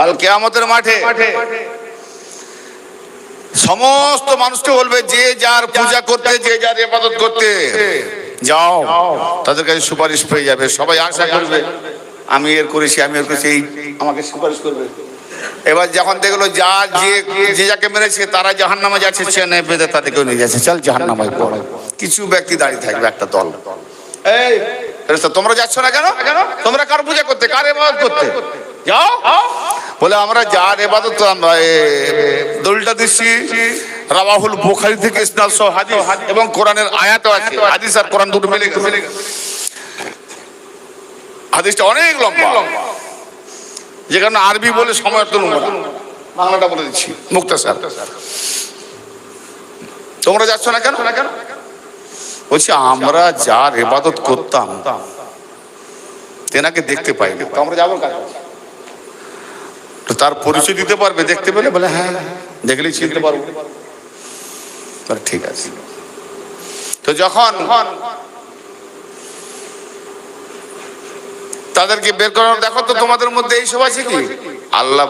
কাল কেয়ামতের মাঠে সমস্ত মানুষকে বলবে যে যার পূজা করতে যে যার ইবাদত করতে। যাও তাদের কাছে সুপারিশ পেয়ে যাবে। সবাই আশা করবে আমি এর করেছি আমি এর করেছি আমাকে সুপারিশ করবে। এবার যখন দেখল যা যে যে যাকে মেরেছে তারা জাহান নামে যাচ্ছে চেনে বেঁধে তাদেরকেও নিয়ে যাচ্ছে। চল জাহান নামায় পড়। কিছু ব্যক্তি দাঁড়িয়ে থাকবে একটা দল। এই। তোমরা যাচ্ছ না কেন? তোমরা কার পূজা করতে? কার ইবাদত করতে? যাও বলে, আমরা যার আমরা দলটা দিচ্ছি রাবাহুল বুখারী থেকে ইসনাদ সহ হাদিস এবং কোরআনের আয়াতও আছে, হাদিস আর কোরআন দুটো মিলে হাদিসটা অনেক লম্বা। যেখানে আরবি বলে সময় তো বাংলাটা বলে দিচ্ছি মুক্তাসার তোমরা যাচ্ছ না কেন? না কেন বলছি, আমরা যার ইবাদত করতাম, তেনাকে দেখতে পাই না তো আমরা যাব কাজ তার পরিচয় দিতে পারবে, দেখতে পেলে বলে হ্যাঁ দেখলেই চিনতে পারব। ঠিক আছে। তো যখন তাদেরকে বের করানো, দেখো তো তোমাদের মধ্যে এইসব আছে কি? আল্লাহ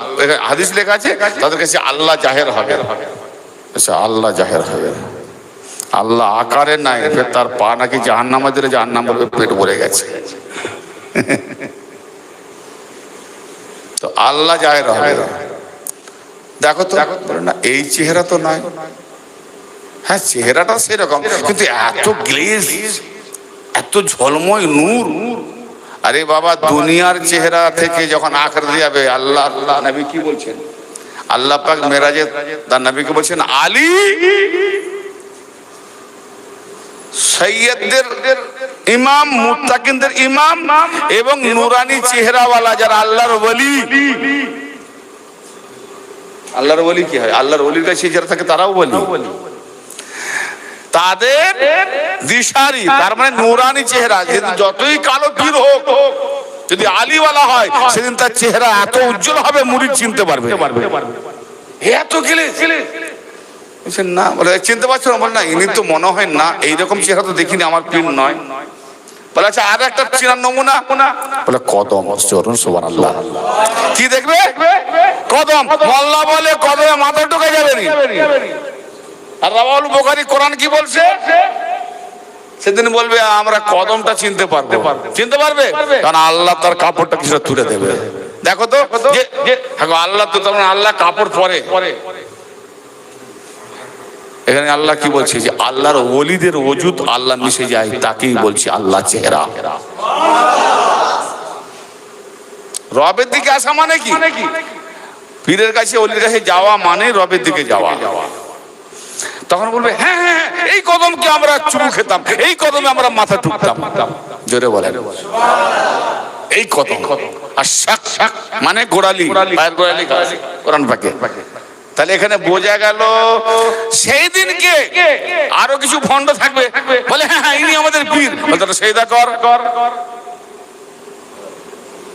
হাদিস লেখা আছে, তাদের কাছে আল্লাহ জাহের হবে। আচ্ছা আল্লাহ জাহের হবে। আল্লাহ আকারে নাই, তার পা নাকি জাহান্নামা দিলে জাহান্নাম পেট ভরে গেছে। আল্লাহ জাহের হবে দেখো তো না এই চেহারা তো নয়। হ্যাঁ চেহারাটা সেরকম কিন্তু এত গ্লেজ এত ঝলময় নূর। আরে বাবা দুনিয়ার চেহারা থেকে যখন আখর যাবে আল্লাহ আল্লাহ নবী কি বলছেন? আল্লাহ পাক মেরাজে তার নবীকে বলছেন আলী সৈয়দদের ইমাম, মুত্তাকিনদের ইমাম এবং নুরানি চেহারাওয়ালা যারা আল্লাহর ওলি। আল্লাহর ওলি কি হয়? আল্লাহর ওলির কাছে যারা থাকে তারাও বলি তাদের দিশারি, তার মানে নুরানি চেহারা যতই কালো পীর হোক, যদি আলিওয়ালা হয়, সেদিন তার চেহারা এত উজ্জ্বল হবে মুড়ি চিনতে পারবে। এত গেলে বলছেন, না। বলে, চিনতে পারছ না? বলে, না, ইনি তো মনে হয় না, এইরকম চেহারা তো দেখিনি, আমার নয়। বলে আচ্ছা আর একটা চেনার নমুনা? বলে, কদম। চরণ আল্লাহ কি দেখবে? কদম। বলে, কদমে মাথা ঢুকে যাবে আর রাবাউল কোরআন কি বলছে? সেদিন বলবে, আমরা কদমটা চিনতে পারব। চিনতে পারবে? কারণ আল্লাহ তার কাপড়টা কিছুটা তুলে দেবে। দেখো তো আল্লাহ তো তখন আল্লাহ কাপড় পরে পরে। এখানে আল্লাহ কি বলছে যে আল্লাহর ওলিদের ওজুদ আল্লাহ মিশে যায় তাকেই বলছে আল্লাহ চেহারা। রবের দিকে আসা মানে কি? পীরের কাছে অলির কাছে যাওয়া মানে রবের দিকে যাওয়া। তখন বলবে হ্যাঁ হ্যাঁ হ্যাঁ, এই কদমকে আমরা চুমু খেতাম এই কদমে আমরা মাথা ঠুকতাম। জোরে বলেন। এই কদম আর শাক শাক মানে গোড়ালি পায়ের গোড়ালি কোরআন পাকে। তাহলে এখানে বোঝা গেল সেই দিনকে আরও কিছু ভণ্ড থাকবে। বলে হ্যাঁ হ্যাঁ ইনি আমাদের পীর তাহলে সেইদা কর। কর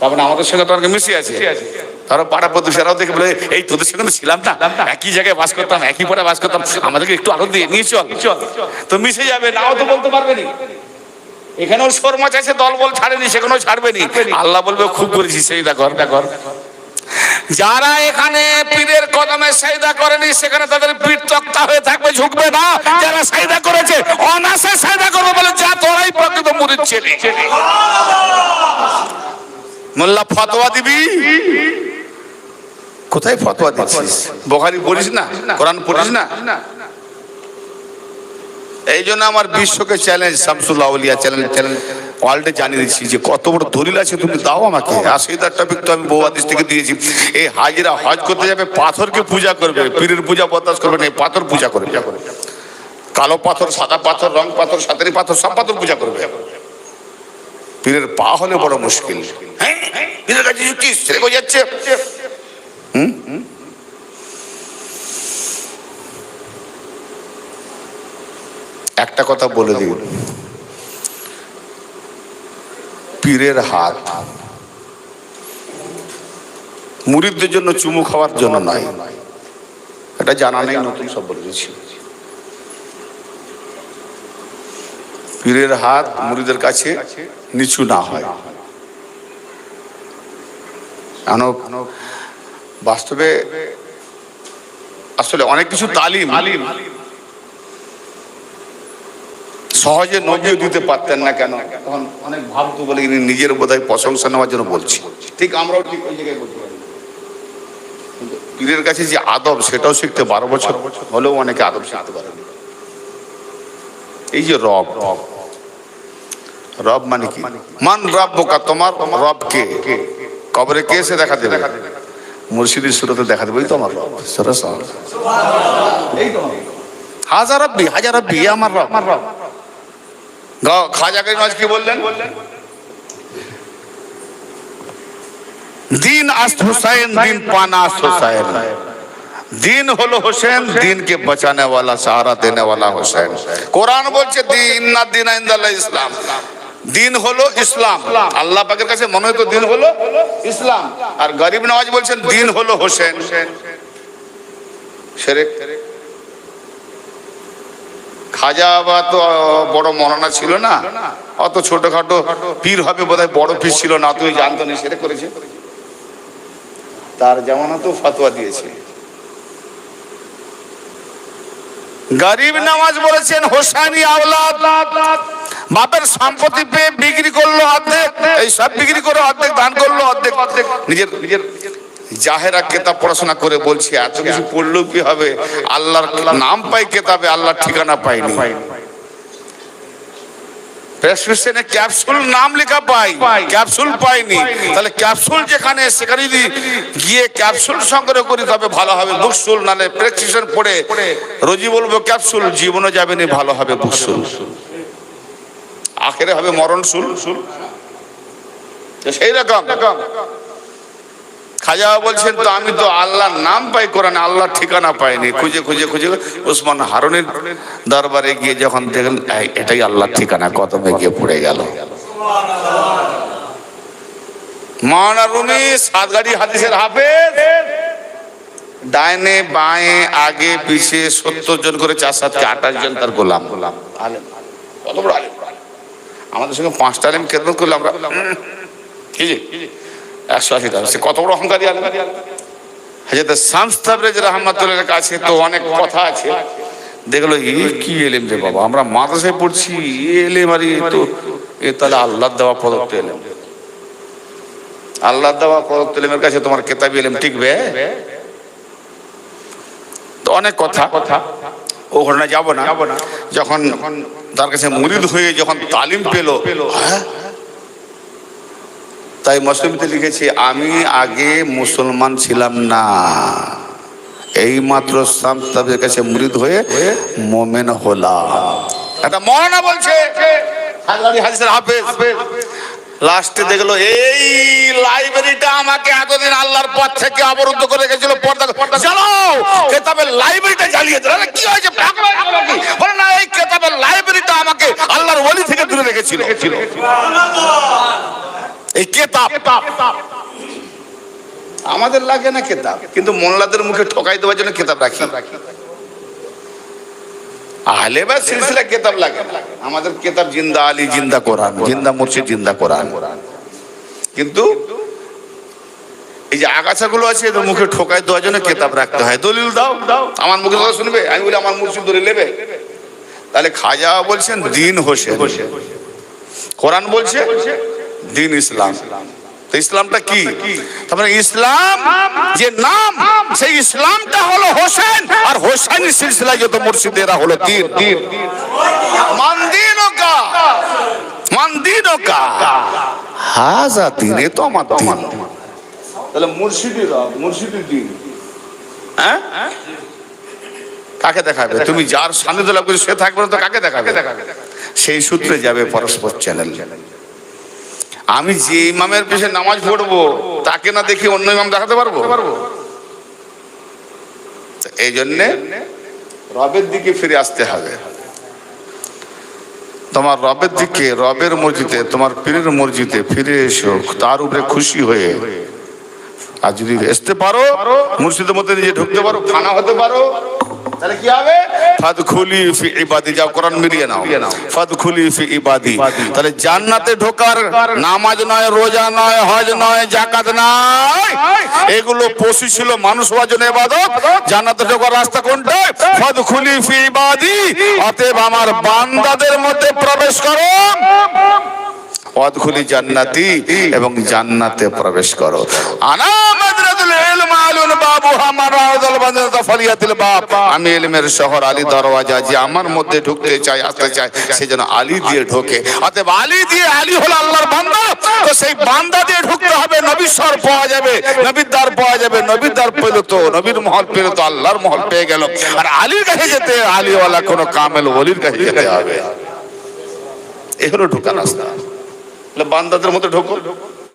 তারপরে আমাদের সঙ্গে তো অনেকে মিশে আছে। তারা পাড়া প্রতিবেশীরাও দেখে বলে, এই তোদের সঙ্গে ছিলাম না। একই জায়গায় বাস করতাম, একই পরে বাস করতাম। আমাদেরকে একটু আরও দিয়ে, নিয়ে চল। চল তো মিশে যাবে, নাও তো বলতে পারবে নি। এখানেও সোর মাছ আছে দল বল ছাড়েনি, সেখানেও ছাড়বে নি। আল্লাহ বলবে, খুব করেছি সেই দেখর দেখর যারা এখানে পীরের কদমে সাইদা করেনি, সেখানে তাদের পীর তক্তা হয়ে থাকবে, ঝুঁকবে না। যারা সাইদা করেছে অনাসে সাইদা করবে বলে যা তোরাই প্রকৃত মুরিদ ছেলে। মোল্লা, ফতোয়া দিবি? কোথায় ফতোয়া দিচ্ছিস? বোখারি পড়িস না? কোরআন পড়িস না? এই জন্য আমার বিশ্বকে চ্যালেঞ্জ শামসুল্লাহ চ্যালেঞ্জ চ্যালেঞ্জ ওয়ার্ল্ডে জানিয়ে দিচ্ছি যে কত বড় দলিল আছে, তুমি দাও আমাকে। আর সেইটার টপিক তো আমি আদেশ থেকে দিয়েছি। এই হাজিরা হজ করতে যাবে, পাথরকে পূজা করবে, পীরের পূজা বরদাস্ত করবে না পাথর পূজা করবে। কালো পাথর, সাদা পাথর, রং পাথর, সাতারি পাথর, সব পাথর পূজা করবে। পীরের পা হলে বড় মুশকিল। হ্যাঁ? হুম? একটা কথা বলে দিই। পীরের হাত মুরিদদের জন্য চুমু খাওয়ার জন্য নয়। এটা জানা নেই, নতুন সব বলেছি পীরের হাত মুরিদের কাছে নিচু না হয়। বাস্তবে আসলে অনেক কিছু তালিম। সহজে নজিও দিতে পারতেন না কেন? তখন অনেক ভাবতো বলে ইনি নিজের বোধহয় প্রশংসা নেওয়ার জন্য বলছি। ঠিক আমরাও ঠিক ওই জায়গায় পীরের কাছে যে আদব, সেটাও শিখতে বারো বছর হলেও অনেকে আদব শিখতে পারে এই যে রব রব রব মানে কি? মান রব বোকা তোমার রব কে? কবরে কে এসে দেখা দেবে? মুর্শিদের সুরতে দেখা দেবে ওই তো আমার রব। সরস হাজার রব্বি হাজার রব্বি আমার রব আমার রব। খাজা গরিমাজ কি বললেন দিন আস্ত হুসাইন দিন পানা আস্ত হুসাইন দিন হলো হোসেন দিনকে বাঁচানে वाला सहारा देने वाला হোসেন কোরআন বলছে দিন না দিন ইনদাল্লাহ ইসলাম দিন হলো ইসলাম আল্লাহ পাকের কাছে মনে হয় তো দিন হলো ইসলাম আর গরিব নওয়াজ বলছেন দিন হলো হোসেন সেরেক খাজা বা তো বড় মরানা ছিল না অত ছোটখাটো পীর হবে বোধহয় বড় পীর ছিল না তুই জানতো না সেটা করেছে। তার যেমন তো ফতোয়া দিয়েছে। গরিব নামাজ বলেছেন হোসানি আওলাদ বাপের সম্পত্তি পেয়ে বিক্রি করল অর্ধেক এই সব বিক্রি করে অর্ধেক দান করল অর্ধেক। অর্ধেক নিজের নিজের জাহেরা কেতাব পড়াশোনা করে বলছি এত কিছু পড়লেও কি হবে? আল্লাহর নাম পাই কেতাবে আল্লাহর ঠিকানা পাইনি। প্রেসক্রিপশনে ক্যাপসুল নাম লেখা পাই ক্যাপসুল পাইনি। তাহলে ক্যাপসুল যেখানে সেখানে যদি গিয়ে ক্যাপসুল সংগ্রহ করি তবে ভালো হবে। বুকসুল নালে প্রেসক্রিপশন পড়ে রোজি বলব ক্যাপসুল জীবনে যাবে না ভালো হবে বুকসুল। আখেরে হবে মরণ সুল তো সেই রকম। খাজা বলছেন, তো আমি তো আল্লাহর নাম পাই কোরআনে, আল্লাহর ঠিকানা পাইনি। খুঁজে খুঁজে খুঁজে ওসমান হারুনের দরবারে গিয়ে যখন দেখলেন এটাই আল্লাহর ঠিকানা। কদমে গিয়ে পড়ে গেল। ডাইনে বাঁয়ে আগে সত্তর জন করে চার আঠাশ জন তার গোলাম। আলেম কত আমাদের সঙ্গে পাঁচটা আলেম কেন করলে আমরা কি যে? একশো আশি টাকা। সে কত বড় অহংকারী আলেম। হাজরত শামস্তাবরেজ রহমতুল্লাহ কাছে তো অনেক কথা আছে। দেখল, এ কি এলেম রে বাবা, আমরা মাদ্রাসায় পড়ছি এলেম আর তো, এ তাহলে আল্লাহ দেওয়া পদক্ত এলেম। আল্লাহ দেওয়া পদক্ত এলেমের কাছে তোমার কেতাবি এলেম টিকবে? অনেক কথা। কথা ও ঘটনা যাব না যাব না। যখন তার কাছে মুরিদ হয়ে যখন তালিম পেল হ্যাঁ? তাই মসলিমতে লিখেছি, আমি আগে মুসলমান ছিলাম না। এই মাত্র সামতাবের কাছে মুরিদ হয়ে মোমেন হলাম। এটা মৌলানা বলছে লাস্টে দেখল এই লাইব্রেরিটা আমাকে এতদিন আল্লাহর পথ থেকে অবরুদ্ধ করে রেখেছিল, পর্দা জ্বালাও কেতাবের লাইব্রেরিটা জ্বালিয়ে দিল। কি হয়েছে হয়ে? বলে, না, এই কেতাবের লাইব্রেরিটা আমাকে আল্লাহর ওলি থেকে দূরে রেখেছিল। এই কেতাব আমাদের লাগে না কেতাব কিন্তু মোল্লাদের মুখে ঠকাই দেওয়ার জন্য কেতাব রাখি। আহলে বা সিলসিলা কেতাব লাগে আমাদের কেতাব জিন্দা আলী জিন্দা কোরআন জিন্দা মুর্শিদ জিন্দা কোরআন। কিন্তু এই যে আগাছাগুলো আছে এদের মুখে ঠোকাই দেওয়ার জন্য কেতাব রাখতে হয়। দলিল দাও। দাও আমার মুখে কথা শুনবে? আমি বলি আমার মুর্শিদ ধরে নেবে? তাহলে খাজা বলছেন দিন হোসেন। কোরআন বলছে দিন ইসলাম। তো ইসলামটা কি? তারপরে ইসলাম যে নাম সেই ইসলামটা হলো হোসেন আর হোসেনি সিলসিলা যত মুর্শিদেরা হলো দিন। দিন মান দিন কা। মান হাজা দিন তো আমার দিন। তাহলে মুর্শিদি রব মুর্শিদি দিন। হ্যাঁ? কাকে দেখাবে? তুমি যার সান্নিধ্য লাভ করছ সে থাকবে না তো কাকে দেখাবে? সেই সূত্রে যাবে পরস্পর চ্যানেল চ্যানেল আমি যে ইমামের পেছনে নামাজ পড়ব, তাকে না দেখি অন্য ইমাম দেখাতে পারব? এই জন্যে রবের দিকে ফিরে আসতে হবে। তোমার রবের দিকে, রবের মসজিদে, তোমার পীরের মসজিদে ফিরে এসো, তার উপরে খুশি হয়ে। আর যদি আসতে পারো মুর্শিদের মধ্যে নিজে ঢুকতে পারো খানা হতে পারো তাহলে কি হবে? ফাদখুলি ফি ইবাদি যাও কোরআন মিলিয়ে নাও। ফাদখুলি ফি ইবাদি। তাহলে জান্নাতে ঢোকার নামাজ নয় রোজা নয় হজ নয় জাকাত নয়। এগুলো পশু ছিল মানুষ হওয়ার জন্য এবাদত জান্নাতে ঢোকার রাস্তা কোনটা? ফাদখুলি ফি ইবাদি। অতএব আমার বান্দাদের মধ্যে প্রবেশ করো। অদখুলি জান্নাতি এবং জান্নাতে প্রবেশ করো। আনা মাদ্রাতুল ইলম আলুন বাবু, আমার রাউদাল বান্দাতা ফালিয়াতিল বাব। আমি ইলমের শহর আলী দরওয়াজা যে আমার মধ্যে ঢুকতে চাই আসতে চাই সেজন্য আলী দিয়ে ঢোকে। অতএব আলী দিয়ে আলী হলো আল্লাহর বান্দা। তো সেই বান্দা দিয়ে ঢুকতে হবে, নবীর স্বর পাওয়া যাবে, নবীর দ্বার পাওয়া যাবে, নবীর দ্বার পেলে তো, নবীর মহল পেলে তো, আল্লাহর মহল পেয়ে গেল। আর আলীর কাছে যেতে, আলীওয়ালা কোনো কামেল ওলির কাছে যেতে হবে। এ হলো ঢোকা রাস্তা। বান্দাদের মতো ঢোকো।